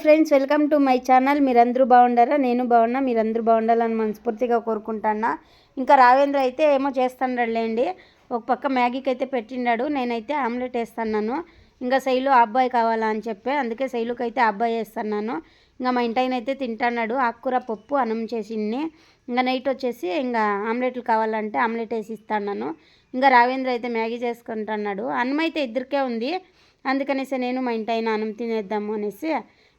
Hi friends welcome to my channel. మీరందరూ బాగుండారా? నేను బాగున్నా. మీరందరూ బాగుండాలని మనస్ఫూర్తిగా కోరుకుంటున్నా. ఇంకా రావేంద్ర అయితే ఏమో చేస్తాడలేండి ఒక పక్క మ్యాగీకి అయితే పెట్టిండాడు. నేనైతే ఆమ్లెట్ వేస్తున్నాను. ఇంకా శైలు అబ్బాయి కావాలా అని చెప్పి అందుకే శైలుకి అయితే అబ్బాయి వేస్తున్నాను. ఇంకా మా ఇంటాయన అయితే తింటున్నాడు. ఆకుకూర పప్పు అన్నం చేసింది ఇంకా నైట్ వచ్చేసి ఇంకా ఆమ్లెట్లు కావాలంటే ఆమ్లెట్ వేసి ఇస్తాను ఇంకా రావేంద్ర అయితే మ్యాగీ చేసుకుంటున్నాడు. అన్నం అయితే ఇద్దరికే ఉంది. అందుకనేసి నేను మా ఇంటి అయినా అన్నం తినేద్దాము అనేసి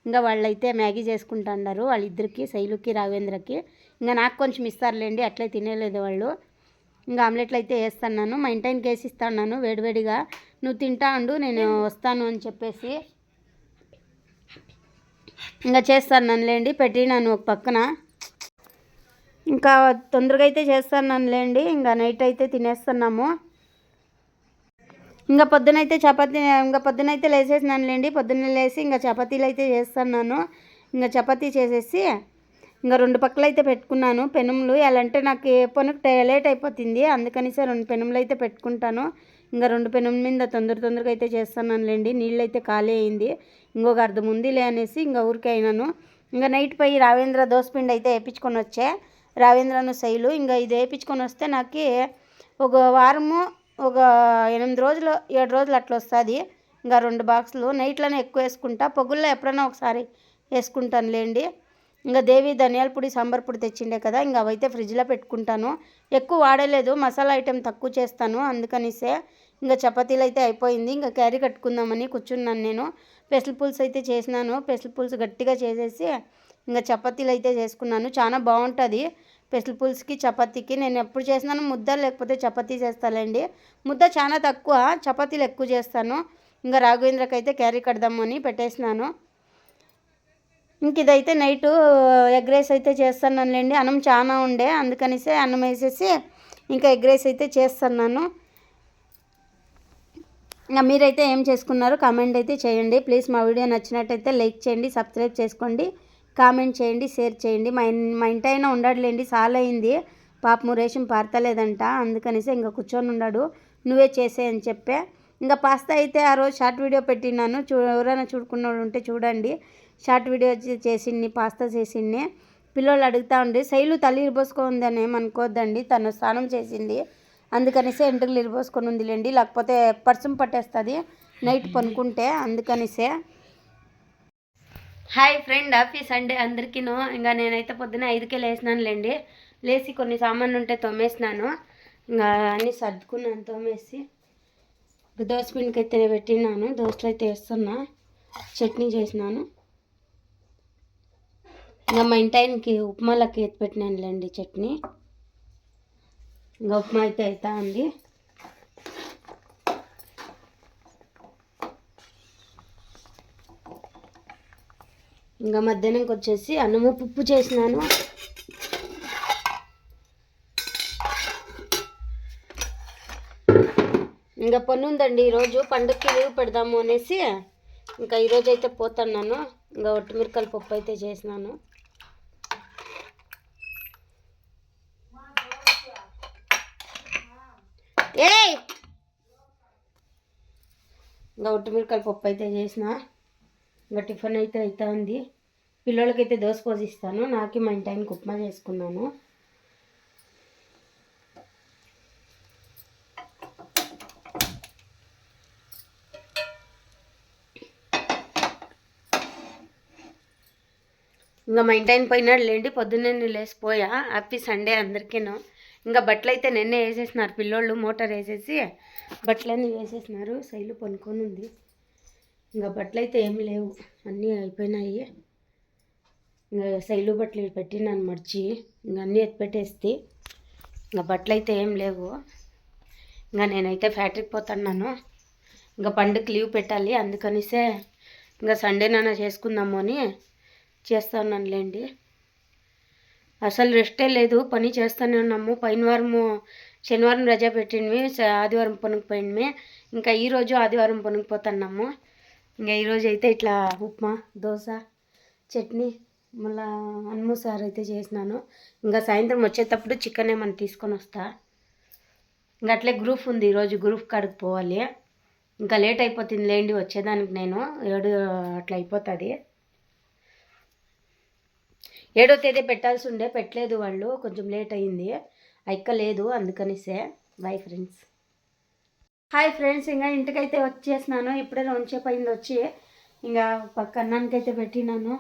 ఇంకా వాళ్ళైతే మ్యాగీ చేసుకుంటా అన్నారు వాళ్ళిద్దరికి శైలుకి రాఘవేంద్రకి. ఇంకా నాకు కొంచెం ఇస్తారులేండి అట్లే తినేలేదు వాళ్ళు. ఇంకా ఆమ్లెట్లు అయితే వేస్తున్నాను. మా ఇంటైన్కి వేసి ఇస్తాను వేడివేడిగా. నువ్వు తింటా ఉండు నేను వస్తాను అని చెప్పేసి. ఇంకా చేస్తాను లేండి పెట్టినాను ఒక పక్కన. ఇంకా తొందరగా అయితే చేస్తాను లేండి ఇంకా నైట్ అయితే తినేస్తున్నాము. ఇంకా పొద్దునైతే చపాతీ ఇంకా పొద్దునైతే లేసేసినాను లేండి పొద్దున్న లేసి ఇంకా చపాతీలు అయితే చేస్తున్నాను. ఇంకా చపాతీ చేసేసి ఇంకా రెండు పక్కలు అయితే పెట్టుకున్నాను. పెనుములు ఎలా అంటే నాకు ఏ పనుకు లేట్ అయిపోతుంది. అందుకనిసే రెండు పెనుములు అయితే పెట్టుకుంటాను. ఇంకా రెండు పెనుముల మీద తొందర తొందరగా అయితే చేస్తున్నాను లేండి నీళ్ళు అయితే ఖాళీ అయింది. ఇంకొక అర్ధం ఉందిలే అనేసి ఇంకా ఊరికే అయినాను. ఇంకా నైట్ పోయి రావేంద్ర దోసపిండి అయితే వేయించుకొని వచ్చే. రావేంద్రను శైలు ఇంకా ఇది వేయించుకొని వస్తే నాకు ఒక వారము ఒక ఎనిమిది రోజులు ఏడు రోజులు అట్లా వస్తుంది. ఇంకా రెండు బాక్సులు నైట్లోనే ఎక్కువ వేసుకుంటా. పొగుల్లో ఎప్పుడైనా ఒకసారి వేసుకుంటాను లేండి ఇంకా దేవి ధనియాల పొడి సాంబార్ పొడి తెచ్చిండే కదా ఇంకా అవైతే ఫ్రిడ్జ్లో పెట్టుకుంటాను. ఎక్కువ వాడలేదు మసాలా ఐటెం తక్కువ చేస్తాను అందుకనిసే ఇంకా చపాతీలు అయితే అయిపోయింది. ఇంకా క్యారీ కట్టుకుందామని కూర్చున్నాను నేను. పెసలు పులుసు అయితే చేసినాను. పెసలు పులుసు గట్టిగా చేసేసి ఇంకా చపాతీలు అయితే చేసుకున్నాను. చాలా బాగుంటుంది. పెసలు పులుసుకి చపాతీకి. నేను ఎప్పుడు చేసినాను ముద్ద లేకపోతే చపాతీ చేస్తానండి ముద్ద చాలా తక్కువ చపాతీలు ఎక్కువ చేస్తాను. ఇంకా రాఘవేంద్రకి అయితే క్యారీ కడదామని పెట్టేసినాను. ఇంక ఇదైతే నైట్ ఎగ్ రైస్ అయితే చేస్తున్నానులేండి అన్నం చాలా ఉండే అందుకనేసి అన్నం వేసేసి ఇంకా ఎగ్ రైస్ అయితే చేస్తున్నాను. ఇంకా మీరైతే ఏం చేసుకున్నారో కామెంట్ అయితే చేయండి. ప్లీజ్ మా వీడియో నచ్చినట్టయితే లైక్ చేయండి సబ్స్క్రైబ్ చేసుకోండి. కామెంట్ చేయండి షేర్ చేయండి. మా మా ఇంటి అయినా ఉండడులేండి సాల్ అయింది పాపము రేషన్ పారతలేదంట. అందుకనేసి ఇంకా కూర్చొని ఉన్నాడు. నువ్వే చేసే అని చెప్పే. ఇంకా పాస్తా అయితే ఆ రోజు షార్ట్ వీడియో పెట్టినాను చూ ఎవరైనా చూడుకున్న ఉంటే చూడండి. షార్ట్ వీడియో చేసింది పాస్తా చేసింది. పిల్లలు అడుగుతూ ఉండి శైలు తల్లి ఇరిపోసుకుంది అని అనుకోద్దండి. తను స్నానం చేసింది. అందుకనిసే ఎంటుకలు ఇరిపోసుకొని ఉందిలేండి. లేకపోతే పర్సం పట్టేస్తుంది నైట్ పనుకుంటే. అందుకనిసే హాయ్ ఫ్రెండ్ హ్యాపీ సండే అందరికీను. ఇంకా నేనైతే పొద్దున ఐదుకే లేచినానులేండి. లేచి కొన్ని సామాన్లు ఉంటే తోమేసినాను. ఇంకా అన్నీ సర్దుకున్నాను తోమేసి దోశ పిండికి అయితే పెట్టినాను. దోశలు అయితే వేస్తున్నా చట్నీ చేసినాను. ఇంకా మా ఇంటాయనకి ఉప్మాలకి ఎత్తి పెట్టినానులేండి చట్నీ. ఇంకా ఉప్మా అయితే అవుతా ఉంది ఇంకా మధ్యాహ్నంకి వచ్చేసి అన్నము పుప్పు చేసినాను. ఇంకా పని ఉందండి ఈరోజు పండుగకి లీవ్ పెడదాము అనేసి ఇంకా ఈరోజు అయితే పోతున్నాను. ఇంకా ఒట్టిమిరకాయల పప్పు అయితే చేసినాను. ఏ ఇంకా ఒట్టిమిరకాయల పప్పు అయితే చేసిన. ఇంకా టిఫిన్ అయితే అవుతా ఉంది. పిల్లలకైతే దోశ పోసిస్తాను నాకే మా ఇంటి ఉప్మా చేసుకున్నాను. ఇంకా మా ఇంటి ఆయన పోయినాడు లేండి. పొద్దున్నే లేచిపోయా హ్యాపీ సండే అందరికీను. ఇంకా బట్టలు అయితే నిన్నే వేసేసినారు పిల్లోళ్ళు. మోటార్ వేసేసి బట్టలన్నీ వేసేసినారు. శైలు పనుకొని ఉంది. ఇంకా బట్టలు అయితే ఏమి లేవు. అన్నీ అయిపోయినాయి. ఇంకా శైలు బట్టలు పెట్టినాను మర్చి. ఇంకా అన్నీ ఎత్తిపెట్టేస్తే ఇంకా బట్టలు అయితే ఏం లేవు. ఇంకా నేనైతే ఫ్యాక్టరీకి పోతున్నాను. ఇంకా పండుగ లీవ్ పెట్టాలి. అందుకనిసే ఇంకా సండేనైనా చేసుకుందాము అని చేస్తానులేండి అసలు రెస్టే లేదు. పని చేస్తూనే ఉన్నాము. పైన వారము శనివారం రజా పెట్టినవి ఆదివారం పనుకు పోయినవి ఇంకా ఈరోజు ఆదివారం పనుకు పోతున్నాము. ఇంకా ఈరోజు అయితే ఇట్లా ఉప్మా దోశ చట్నీ మళ్ళా అన్ము సార్ అయితే చేసినాను. ఇంకా సాయంత్రం వచ్చేటప్పుడు చికెన్ ఏమైనా తీసుకొని వస్తా. ఇంకా అట్లే గ్రూప్ ఉంది ఈరోజు గ్రూప్ కాడికి పోవాలి. ఇంకా లేట్ అయిపోతుంది లేండి వచ్చేదానికి నేను. ఏడు అట్లా అయిపోతుంది. ఏడో తేదీ పెట్టాల్సి ఉండే పెట్టలేదు వాళ్ళు. కొంచెం లేట్ అయింది. అక్క లేదు అందుకనిసే. బాయ్ ఫ్రెండ్స్ హాయ్ ఫ్రెండ్స్ ఇంకా ఇంటికైతే వచ్చేసినాను. ఇప్పుడే రోజుసేపు అయింది వచ్చి. ఇంకా పక్క అన్నానికి అయితే పెట్టినాను.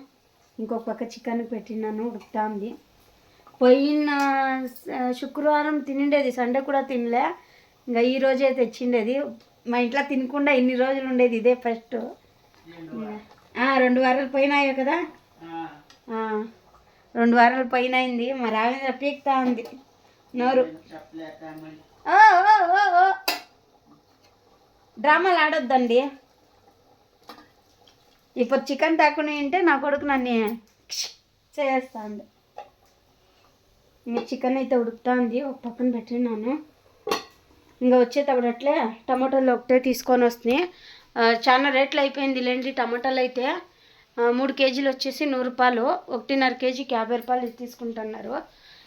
ఇంకొక పక్క చికెన్ పెట్టినాను ఉడుకుతా ఉంది పోయిన శుక్రవారం తినిండేది. సండే కూడా తినలే. ఇంకా ఈ రోజే తెచ్చిండేది. మా ఇంట్లో తినకుండా ఇన్ని రోజులు ఉండేది ఇదే ఫస్ట్ రెండు వారాలు పోయినాయో కదా? రెండు వారాల పైన అయింది మా రావేంద్ర పీక్తా ఉంది. నోరు. ఓ, ఓ, ఓ. డ్రామాలు ఆడొద్దండి ఇప్పుడు చికెన్ తాకుని ఉంటే నా కొడుకు నన్ను చేస్తాను ఇంకా చికెన్ అయితే ఉడుకుతుంది ఒక పక్కన పెట్టినాను ఇంకా వచ్చేటప్పుడు అట్లే టమాటాలు ఒకటే తీసుకొని వస్తున్నాయి చాలా రేట్లు అయిపోయింది లేండి టమాటాలు అయితే. మూడు కేజీలు వచ్చేసి నూరు రూపాయలు ఒకటిన్నర కేజీకి యాభై రూపాయలు తీసుకుంటున్నారు.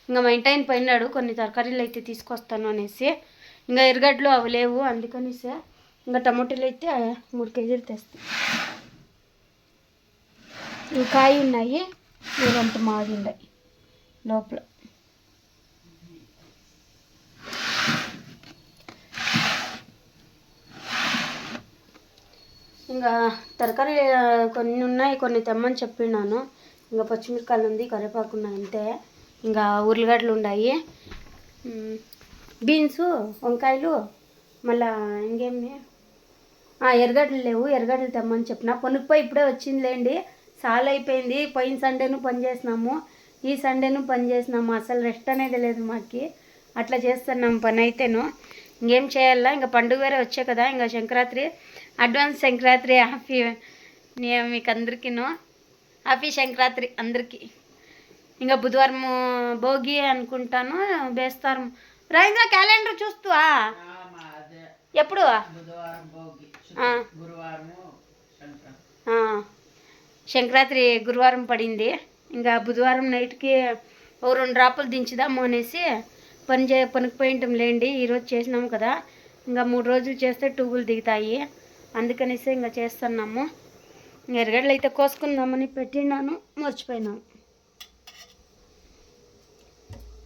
ఇంకా మా ఇంటి ఆయన పోయినాడు కొన్ని తరకారీలు అయితే తీసుకొస్తాను అనేసి. ఇంకా ఎరగడ్లు అవి లేవు అందుకనేసి ఇంకా టమాటాలు అయితే మూడు కేజీలు తెస్తాను ఈ కాయ ఉన్నాయి ఇవంత మాది ఉన్నాయి లోపల. ఇంకా తరకారీ కొన్ని ఉన్నాయి కొన్ని తెమ్మని చెప్పినాను. ఇంకా పచ్చిమిరకాయలు ఉంది కరివేపాకు ఉన్నాయి అంతే. ఇంకా ఉర్లగడ్డలు ఉన్నాయి. బీన్స్ వంకాయలు మళ్ళీ ఇంకేమి? ఎర్రగడ్డలు లేవు ఎర్రగడ్డలు తెమ్మని చెప్పిన. పొనుక్కుపోయి ఇప్పుడే వచ్చిందిలేండి. చాలా అయిపోయింది. పోయిన సండేను పని చేసినాము. ఈ సండేను పని చేసినాము. అసలు రెస్ట్ అనేది లేదు మాకి. అట్లా చేస్తున్నాం పని అయితేను. ఇంకేం చేయాలా? ఇంకా పండుగ వేరే వచ్చే కదా. ఇంకా సంక్రాంతి అడ్వాన్స్ సంక్రాంతి హ్యాపీ మీకు అందరికీను. హ్యాపీ సంక్రాంతి అందరికీ. ఇంకా బుధవారం భోగి అనుకుంటాను. బేస్తారం రాయింద్ర క్యాలెండర్ చూస్తువా? ఎప్పుడు? సంక్రాంతి. గురువారం పడింది. ఇంకా బుధవారం నైట్కి ఓ రెండు డ్రాపులు దించుదాము అనేసి పని చే పనికి పోయింటాం లేండి. ఈరోజు చేసినాం కదా. ఇంకా మూడు రోజులు చేస్తే ట్యూబులు దిగుతాయి. అందుకనేసి ఇంకా చేస్తున్నాము. ఎరగడ్డలు అయితే కోసుకుందామని పెట్టినాను. మర్చిపోయినాను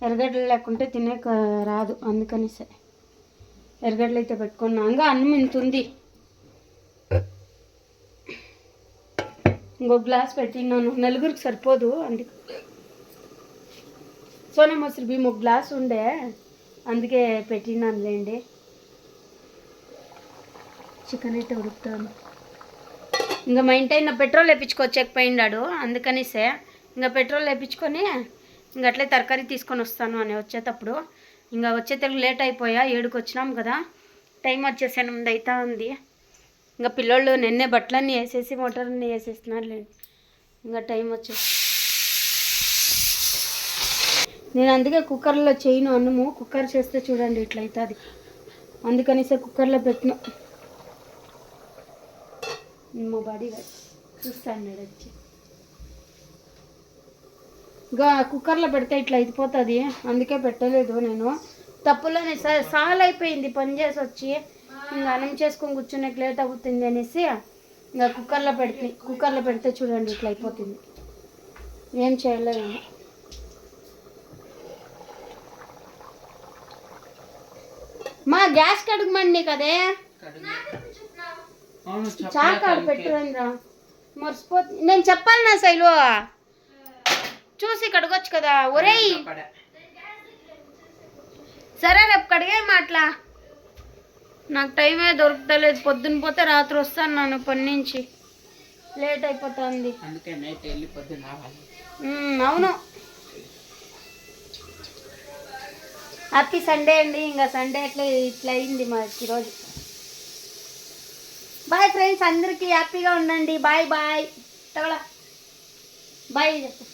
ఎరగడ్డలు లేకుంటే తినే రాదు. అందుకనేసే ఎరగడ్డలు అయితే పెట్టుకున్నా. ఇంకా అన్నం ఇంత ఉంది. ఇంకో గ్లాస్ పెట్టినాను నలుగురికి సరిపోదు అందుకు సోనా మసూరి బియ్యం ఒక గ్లాస్ ఉండే అందుకే పెట్టినాను లేండి చికెన్ అయితే ఉడుకుతాను ఇంకా మా ఇంటి ఆయన పెట్రోల్ వేపించుకొచ్చేకపోయినాడు అందుకనిసే ఇంకా పెట్రోల్ వేపించుకొని ఇంక అట్లే తరకారీ తీసుకొని వస్తాను అని వచ్చేటప్పుడు. ఇంకా వచ్చేటప్పుడు లేట్ అయిపోయా ఏడుకి వచ్చినాం కదా టైం వచ్చేసాను ముందు అవుతా ఉంది ఇంకా పిల్లోళ్ళు నిన్నే బట్టలన్నీ వేసేసి మోటార్ని వేసేస్తున్నారులేండి ఇంకా టైం వచ్చేసి. నేను అందుకే కుక్కర్లో చేయను అన్నము. కుక్కర్ చేస్తే చూడండి ఇట్లా అవుతుంది అందుకనిసే కుక్కర్లో పెట్టిన. మా బాడీ చూస్తాను వచ్చి. ఇంకా కుక్కర్లో పెడితే ఇట్లా అయిపోతుంది. అందుకే పెట్టలేదు నేను. తప్పులోనే సాల్ అయిపోయింది పని చేసి వచ్చి. ఇంకా అన్నం చేసుకొని కూర్చునే లేట్ అవుతుంది అనేసి ఇంకా కుక్కర్లో పెడితే కుక్కర్లో పెడితే చూడండి ఇట్లా అయిపోతుంది. ఏం చేయలేదు మా గ్యాస్ కడుగుమండి కదే. చాకాడు పెట్టురండి మర్చిపోతు నేను చెప్పాలి నా శైలు చూసి కడగొచ్చు కదా. ఒరేయ్. సరే రేపు కడిగే మాట్లా. నాకు టైమే దొరుకుతలేదు పొద్దున పోతే రాత్రి వస్తాను నన్ను పని నుంచి. లేట్ అయిపోతుంది. అందుకే నైట్ వెళ్ళి పొద్దున్న రావాలి. మ్మ్, అవును. హ్యాపీ సండే అండి. ఇంకా సండే అట్లా ఇట్లా అయింది మాకు ఈరోజు. బాయ్ ఫ్రెండ్స్ అందరికీ హ్యాపీగా ఉండండి. Bye bye. తగల బాయ్ చెప్పు.